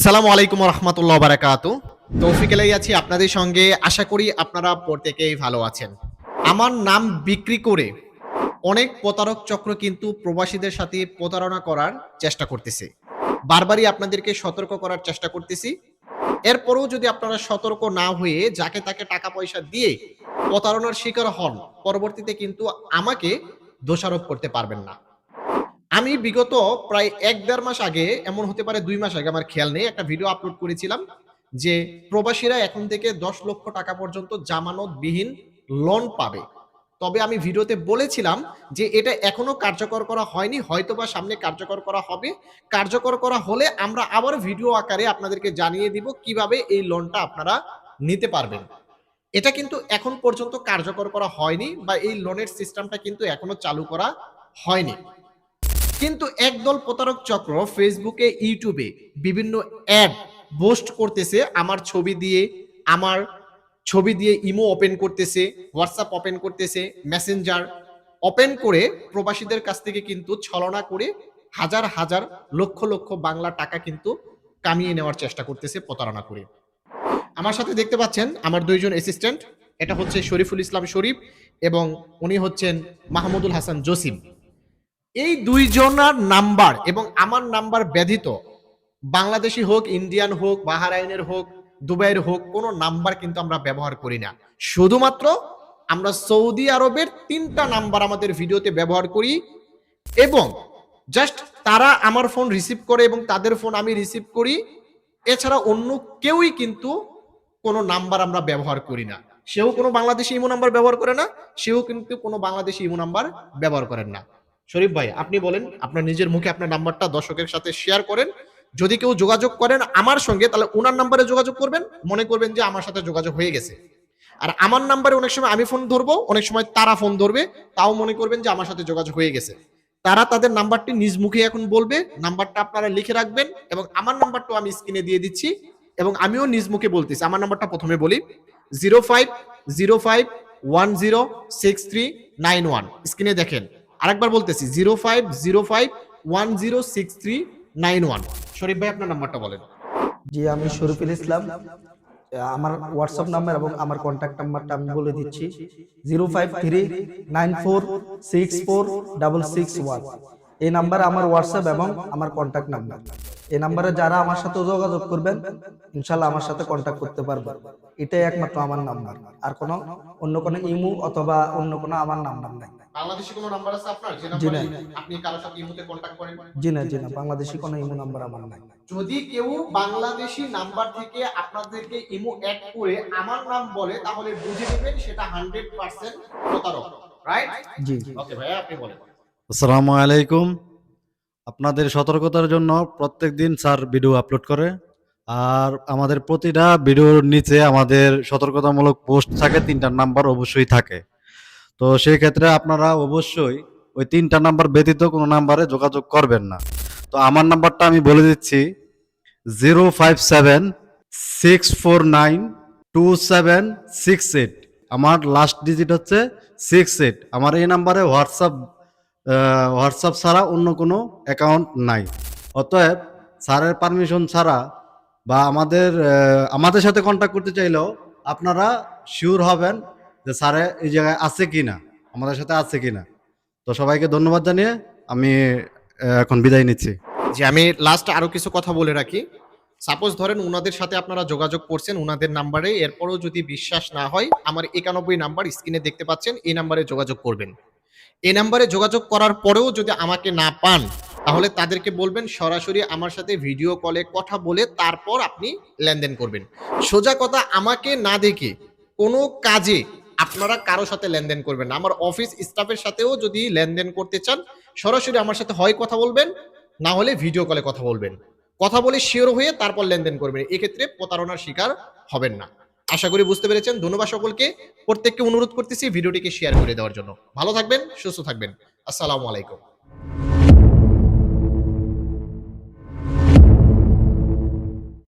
আসসালামু আলাইকুম রহমতুল্লাহ বারাকাত তৌফিক এলাই আছি আপনাদের সঙ্গে। আশা করি আপনারা প্রত্যেকেই ভালো আছেন। আমার নাম বিক্রি করে অনেক প্রতারক চক্র কিন্তু প্রবাসীদের সাথে প্রতারণা করার চেষ্টা করতেছে। বারবারই আপনাদেরকে সতর্ক করার চেষ্টা করতেছি। এরপরেও যদি আপনারা সতর্ক না হয়ে যাকে তাকে টাকা পয়সা দিয়ে প্রতারণার শিকার হন, পরবর্তীতে কিন্তু আমাকে দোষারোপ করতে পারবেন না। আমি বিগত প্রায় এক দেড় মাস আগে, এমন হতে পারে দুই মাস আগে, আমার খেয়াল নেই, একটা ভিডিও আপলোড করেছিলাম যে প্রবাসীরা এখন থেকে দশ লক্ষ টাকা পর্যন্ত জামানত বিহীন লোন পাবে। তবে আমি ভিডিওতে বলেছিলাম যে এটা এখনও কার্যকর করা হয়নি হয়তো বা সামনে কার্যকর করা হবে। কার্যকর করা হলে আমরা আবার ভিডিও আকারে আপনাদেরকে জানিয়ে দিব কীভাবে এই লোনটা আপনারা নিতে পারবেন। এটা কিন্তু এখন পর্যন্ত কার্যকর করা হয়নি বা এই লোনের সিস্টেমটা কিন্তু এখনও চালু করা হয়নি। কিন্তু একদল প্রতারক চক্র ফেসবুকে, ইউটিউবে বিভিন্ন অ্যাড পোস্ট করতেছে, আমার ছবি দিয়ে, আমার ছবি দিয়ে ইমো ওপেন করতেছে, হোয়াটসঅ্যাপ ওপেন করতেছে, মেসেঞ্জার ওপেন করে প্রবাসীদের কাছ থেকে কিন্তু ছলনা করে হাজার হাজার লক্ষ লক্ষ বাংলা টাকা কিন্তু কামিয়ে নেওয়ার চেষ্টা করতেছে, প্রতারণা করে। আমার সাথে দেখতে পাচ্ছেন আমার দুইজন অ্যাসিস্ট্যান্ট এটা হচ্ছে শরীফুল ইসলাম শরীফ এবং উনি হচ্ছেন মাহমুদুল হাসান জসিম। এই দুইজনার নাম্বার এবং আমার নাম্বার ব্যতীত বাংলাদেশি হোক, ইন্ডিয়ান হোক, বাহারাইনের হোক, দুবাইয়ের হোক, কোনো নাম্বার কিন্তু আমরা ব্যবহার করি না। শুধুমাত্র আমরা সৌদি আরবের তিনটা নাম্বার আমাদের ভিডিওতে ব্যবহার করি এবং জাস্ট তারা আমার ফোন রিসিভ করে এবং তাদের ফোন আমি রিসিভ করি। এছাড়া অন্য কেউই কিন্তু কোনো নাম্বার আমরা ব্যবহার করি না। সেও কোনো বাংলাদেশি ইমো নাম্বার ব্যবহার করে না, সেও কিন্তু কোনো বাংলাদেশি ইমো নাম্বার ব্যবহার করেন না। শরীফ ভাই, আপনি বলেন, আপনার নিজের মুখে আপনার নাম্বারটা দর্শকের সাথে শেয়ার করেন। যদি কেউ যোগাযোগ করেন আমার সঙ্গে, তাহলে ওনার নাম্বারে যোগাযোগ করবেন। মনে করবেন যে আমার সাথে যোগাযোগ হয়ে গেছে। আর আমার নাম্বারে অনেক সময় আমি ফোন ধরবো, অনেক সময় তারা ফোন ধরবে, তাও মনে করবেন যে আমার সাথে যোগাযোগ হয়ে গেছে। তারা তাদের নাম্বারটি নিজ মুখে এখন বলবে, নাম্বারটা আপনারা লিখে রাখবেন এবং আমার নাম্বারটাও আমি স্ক্রিনে দিয়ে দিচ্ছি এবং আমিও নিজ মুখে বলতেছি। আমার নাম্বারটা প্রথমে বলি zero five zero five one zero six three nine one স্ক্রিনে দেখেন। আরেকবার বলতেছি zero five zero five one zero six three nine one Sharif ভাই, আপনার নাম্বারটা বলেন। জি, আমি শরীফুল ইসলাম। আমার হোয়াটসঅ্যাপ নাম্বার এবং আমার কন্ট্যাক্ট নাম্বারটা আমি বলে দিচ্ছি। Zero five three nine four six four double six one এই নাম্বার আমার হোয়াটসঅ্যাপ এবং আমার কন্ট্যাক্ট নাম্বার এই নাম্বারে যারা আমার সাথে যোগাযোগ করবেন ইনশাল্লাহ আমার সাথে কন্ট্যাক্ট করতে পারবেন। এটাই একমাত্র আমার নাম্বার। আর কোনো অন্য কোনো ইমু অথবা অন্য কোনো আমার নাম্বার নাই। বাংলাদেশি কোনো নাম্বার আছে আপনার? যে নাম্বারে আপনি কারোর সাথে ইমোতে কন্টাক্ট করেন? জি না জি না বাংলাদেশি কোনো ইমু নাম্বার আমার নাই। যদি কেউ বাংলাদেশি নাম্বার থেকে আপনাদেরকে ইমো অ্যাড করে আমার নাম বলে তাহলে বুঝে নেবেন সেটা হান্ড্রেড পার্সেন্ট প্রতারক রাইট জি। ওকে ভাইয়া আপনি বলেন। আসসালামু আলাইকুম। আপনাদের সতর্কতার জন্য প্রত্যেক দিন স্যার ভিডিও আপলোড করে। আর আমাদের প্রতিটা ভিডিওর নিচে আমাদের সতর্কতামূলক পোস্ট থাকে তিনটার নাম্বার অবশ্যই থাকে। তো সেই ক্ষেত্রে আপনারা অবশ্যই ওই তিনটা নাম্বার ব্যতীত কোনো নাম্বারে যোগাযোগ করবেন না। তো আমার নাম্বারটা আমি বলে দিচ্ছি zero five seven six four nine two seven six eight আমার লাস্ট ডিজিট হচ্ছে সিক্স এইট আমার এই নাম্বারে হোয়াটসঅ্যাপ হোয়াটসঅ্যাপ ছাড়া অন্য কোনো অ্যাকাউন্ট নাই। অতএব স্যারের পারমিশন ছাড়া বা আমাদের আমাদের সাথে কন্ট্যাক্ট করতে চাইলেও আপনারা শিওর হবেন যে স্যারে এই জায়গায় আছে কি না আমাদের সাথে আছে কি না তো সবাইকে ধন্যবাদ জানিয়ে আমি এখন বিদায় নিচ্ছি। যে আমি লাস্ট আরও কিছু কথা বলে রাখি। সাপোজ ধরেন ওনাদের সাথে আপনারা যোগাযোগ করছেন ওনাদের নাম্বারে, এরপরও যদি বিশ্বাস না হয়, আমার একানব্বই নাম্বার স্ক্রিনে দেখতে পাচ্ছেন, এই নাম্বারে যোগাযোগ করবেন। এই নাম্বারে যোগাযোগ করার পরেও যদি আমাকে না পান, তাহলে তাদেরকে বলবেন, সরাসরি আমার সাথে ভিডিও কলে কথা বলে তারপর আপনি লেনদেন করবেন। সোজা কথা, আমাকে না দেখে কোনো কাজে আপনারা কারও সাথে লেনদেন করবেন না। আমার অফিস স্টাফের সাথেও যদি লেনদেন করতে চান, সরাসরি আমার সাথে হয় কথা বলবেন, না হলে ভিডিও কলে কথা বলবেন। কথা বলে শিওর হয়ে তারপর লেনদেন করবেন। এক্ষেত্রে প্রতারণার শিকার হবেন না। আশা করি বুঝতে পেরেছেন। ধন্যবাদ সকলকে। প্রত্যেককে অনুরোধ করতেছি ভিডিওটিকে শেয়ার করে দেওয়ার জন্য। ভালো থাকবেন, সুস্থ থাকবেন। আসসালামু আলাইকুম।